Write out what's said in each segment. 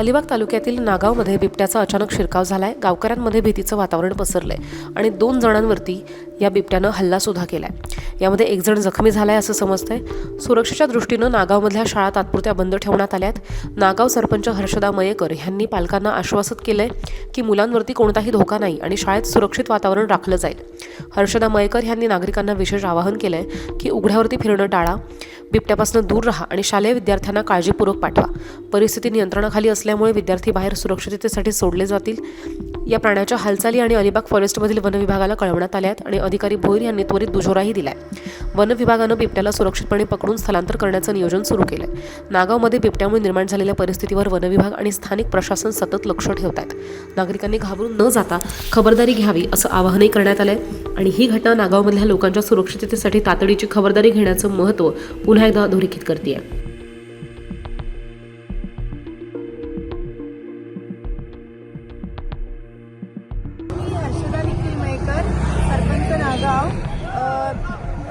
अलिबाग तालुक्यातील नागावमध्ये बिबट्याचा अचानक शिरकाव झालाय. गावकऱ्यांमध्ये भीतीचं वातावरण पसरलंय आणि दोन जणांवरती या बिबट्यानं हल्लासुद्धा केलाय. यामध्ये एक जण जखमी झालाय असं समजतंय. सुरक्षेच्या दृष्टीनं नागावमधल्या शाळा तात्पुरत्या बंद ठेवण्यात आल्यात. नागाव सरपंच हर्षदा मयेकर यांनी पालकांना आश्वासित केलंय की मुलांवरती कोणताही धोका नाही आणि शाळेत सुरक्षित वातावरण राखलं जाईल. हर्षदा मयेकर यांनी नागरिकांना विशेष आवाहन केलंय की उघड्यावरती फिरणं टाळा. बिबट्यापासून दूर राहा आणि शालेय विद्यार्थ्यांना काळजीपूर्वक पाठवा. परिस्थिती नियंत्रणाखाली असल्यामुळे विद्यार्थी बाहेर सुरक्षिततेसाठी सोडले जातील. या प्राण्याच्या हालचाली आणि अलिबाग फॉरेस्टमधील वनविभागाला कळवण्यात आल्या आहेत आणि अधिकारी भोईर यांनी त्वरित दुजोराही दिलाय. वन विभागानं बिबट्याला सुरक्षितपणे पकडून स्थलांतर करण्याचं नियोजन सुरू केलंय. नागावमध्ये बिबट्यामुळे निर्माण झालेल्या परिस्थितीवर वन विभाग आणि स्थानिक प्रशासन सतत लक्ष ठेवत आहेत. नागरिकांनी घाबरून न जाता खबरदारी घ्यावी असं आवाहनही करण्यात आलंय. आणि ही घटना नागावमधल्या लोकांच्या सुरक्षिततेसाठी तातडीची खबरदारी घेण्याचं महत्त्व पुन्हा एकदा अधोरेखित करते आहे हर्षदा सरपंच नागाव.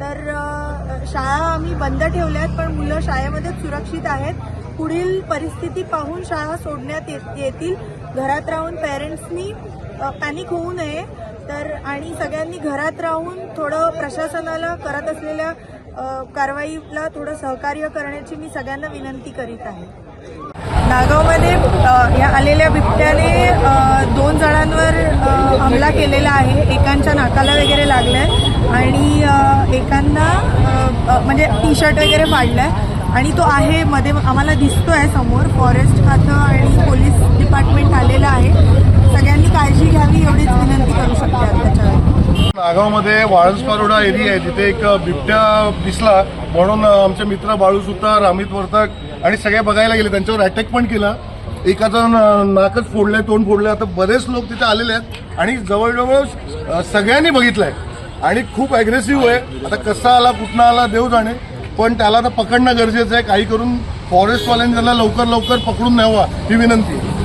तर शाळा आम्ही बंद ठेवल्यात पण मुलं शाळेमध्ये सुरक्षित आहेत. पुढील परिस्थिती पाहून शाळा सोडण्यात येत- येतील. घरात राहून पेरेंट्सनी पॅनिक होऊ नये. तर आणि सगळ्यांनी घरात राहून थोडं प्रशासनाला करत असलेल्या कारवाईला थोडं सहकार्य करण्याची मी सगळ्यांना विनंती करीत आहे. नागावमध्ये या आलेल्या बिबट्याने दोन जणांवर हमला केलेला आहे. एकांच्या नाकाला वगैरे लागलाय आणि एकांना म्हणजे टी शर्ट वगैरे फाडलाय आणि तो आहे मध्ये आम्हाला दिसतोय समोर फॉरेस्ट खातं आणि पोलीस डिपार्टमेंट आलेलं आहे सगळ्यांनी काळजी घ्यावी एवढीच विनंती करू शकते त्याच्यावर आगावामध्ये वाळस पारोडा एरिया आहे. तिथे एक बिबट्या दिसला. म्हणून आमचे मित्र बाळू सुतार अमित वर्तक आणि सगळे बघायला गेले. त्यांच्यावर अटॅक पण केला. एकाचं नाकच फोडलंय तोंड फोडलंय. आता बरेच लोक तिथे आलेले आहेत आणि जवळजवळ सगळ्यांनी बघितलंय. आणि खूप अग्रेसिव्ह आहे. आता कसा आला कुठनं आला देव जाणे. पण त्याला आता पकडणं गरजेचं आहे. काही करून फॉरेस्टवाल्यांनी त्याला लवकर लवकर पकडून न्यावा ही विनंती आहे.